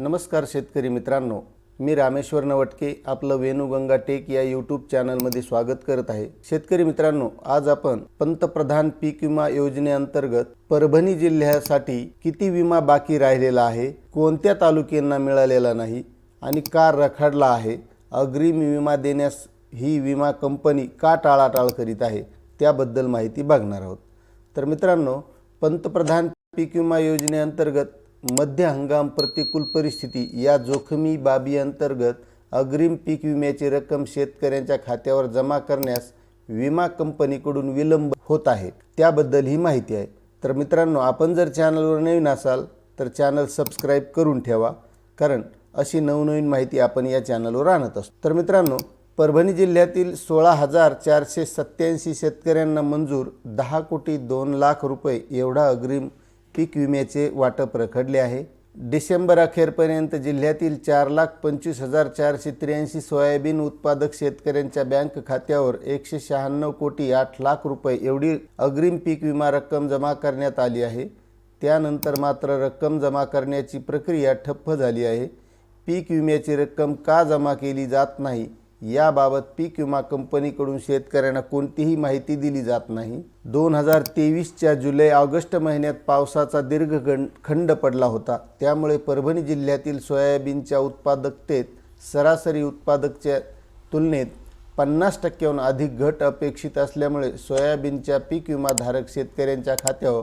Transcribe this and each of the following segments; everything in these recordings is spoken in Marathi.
नमस्कार शेतकरी मित्रांनो मी रामेश्वर नवटके आपलं वेणुगंगा टेक या यूट्यूब चॅनलमध्ये स्वागत करत आहे. शेतकरी मित्रांनो आज आपण पंतप्रधान पीक विमा योजनेअंतर्गत परभणी जिल्ह्यासाठी किती विमा बाकी राहिलेला आहे कोणत्या तालुक्यांना मिळालेला नाही आणि का रखडला आहे अग्रिम विमा देण्यास ही विमा कंपनी का टाळाटाळ करीत आहे त्याबद्दल माहिती बघणार आहोत. तर मित्रांनो पंतप्रधान पीक विमा योजनेअंतर्गत मध्य हंगाम प्रतिकूल परिस्थिती या जोखमी बाबी अंतर्गत अग्रिम पीक विम्याची रक्कम शेतकऱ्यांच्या खात्यावर जमा करण्यास विमा कंपनीकडून विलंब होत आहे. त्याबद्दल ही माहिती आहे. तर मित्रांनो आपण जर चॅनलवर नवीन असाल तर चॅनल सबस्क्राईब करून ठेवा कारण अशी नवनवीन माहिती आपण या चॅनलवर आणत असतो. तर मित्रांनो परभणी जिल्ह्यातील सोळा हजार चारशे सत्याऐंशी शेतकऱ्यांना मंजूर दहा कोटी दोन लाख रुपये एवढा अग्रिम पीक विम्याचे वाटप रखडले आहे. डिसेंबर अखेरपर्यंत जिल्ह्यातील चार लाख पंचवीस हजार चारशे त्र्याऐंशी सोयाबीन उत्पादक शेतकऱ्यांच्या बँक खात्यावर एकशे शहाण्णव कोटी आठ लाख रुपये एवढी अग्रिम पीक विमा रक्कम जमा करण्यात आली आहे. त्यानंतर मात्र रक्कम जमा करण्याची प्रक्रिया ठप्प झाली आहे. पीक विम्याची रक्कम का जमा केली जात नाही? याबाबत पीक विमा कंपनीकडून शेतकऱ्यांना कोणतीही माहिती दिली जात नाही. दोन हजार तेवीसच्या जुलै ऑगस्ट महिन्यात पावसाचा दीर्घ खंड पडला होता. त्यामुळे परभणी जिल्ह्यातील सोयाबीनच्या उत्पादकतेत सरासरी उत्पादकच्या तुलनेत पन्नास टक्क्याहून अधिक घट अपेक्षित असल्यामुळे सोयाबीनच्या पीक विमाधारक शेतकऱ्यांच्या खात्यावर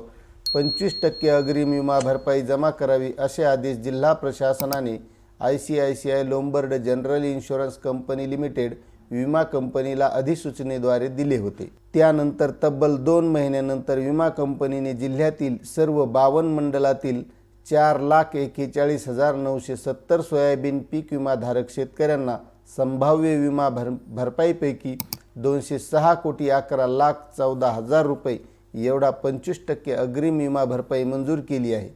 पंचवीस टक्के अग्रिम विमा भरपाई जमा करावी असे आदेश जिल्हा प्रशासनाने I C I C I Lombard general insurance company limited विमा कंपनीला अधिसूचनेद्वारे दिले होते. त्यानंतर तब्बल दोन महिन्यानंतर विमा कंपनीने जिल्ह्यातील सर्व बावन्न मंडलातील चार लाख एक्केचाळीस हजार नऊशे सत्तर सोयाबीन पीक विमाधारक शेतकऱ्यांना संभाव्य विमा भर भरपाईपैकी दोनशे सहा कोटी अकरा लाख चौदा हजार रुपये एवढा पंचवीस टक्के अग्रिम विमा भरपाई मंजूर केली आहे.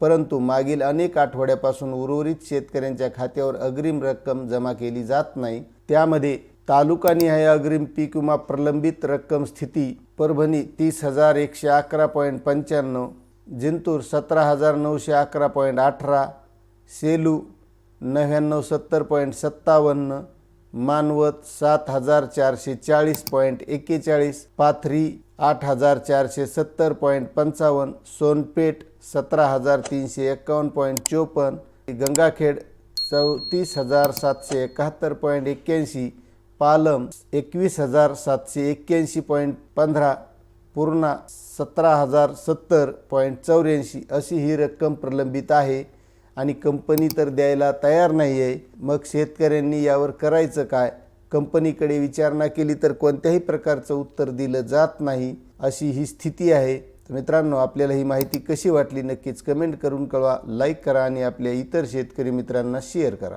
परंतु मागील अनेक आठवड्यापासून उर्वरित शेतकऱ्यांच्या खात्यावर अग्रिम रक्कम जमा केली जात नाही. त्यामध्ये तालुकानिहाय अग्रिम पीक विमा प्रलंबित रक्कम स्थिती परभणी तीस हजार एकशे अकरा पॉईंट पंच्याण्णव जिंतूर सतरा हजार नऊशे अकरा पॉईंट अठरा सेलू नव्याण्णव सत्तर पॉईंट सत्तावन्न मानवत सात हजार चारशे चाळीस पॉईंट एक्केचाळीस पाथरी आठ हजार चारशे सत्तर पॉईंट पंचावन्न सोनपेठ सतरा हजार तीनशे एकावन्न पॉईंट चोपन्न गंगाखेड चौतीस हजार सातशे एकाहत्तर पॉईंट एक्क्याऐंशी पालम एकवीस हजार सातशे एक्क्याऐंशी पॉईंट पंधरा पूर्णा सतरा हजार सत्तर पॉईंट चौऱ्याऐंशी अशी ही रक्कम प्रलंबित आहे. आणि कंपनी तर द्यायला तयार नाही आहे मग शेतकऱ्यांनी यावर करायचं काय? कंपनीकडे विचारणा केली तर कोणत्याही प्रकारचं उत्तर दिलं जात नाही अशी ही स्थिती आहे. तर मित्रांनो आपल्याला ही माहिती कशी वाटली नक्कीच कमेंट करून कळवा लाईक करा आणि आपल्या इतर शेतकरी मित्रांना शेअर करा.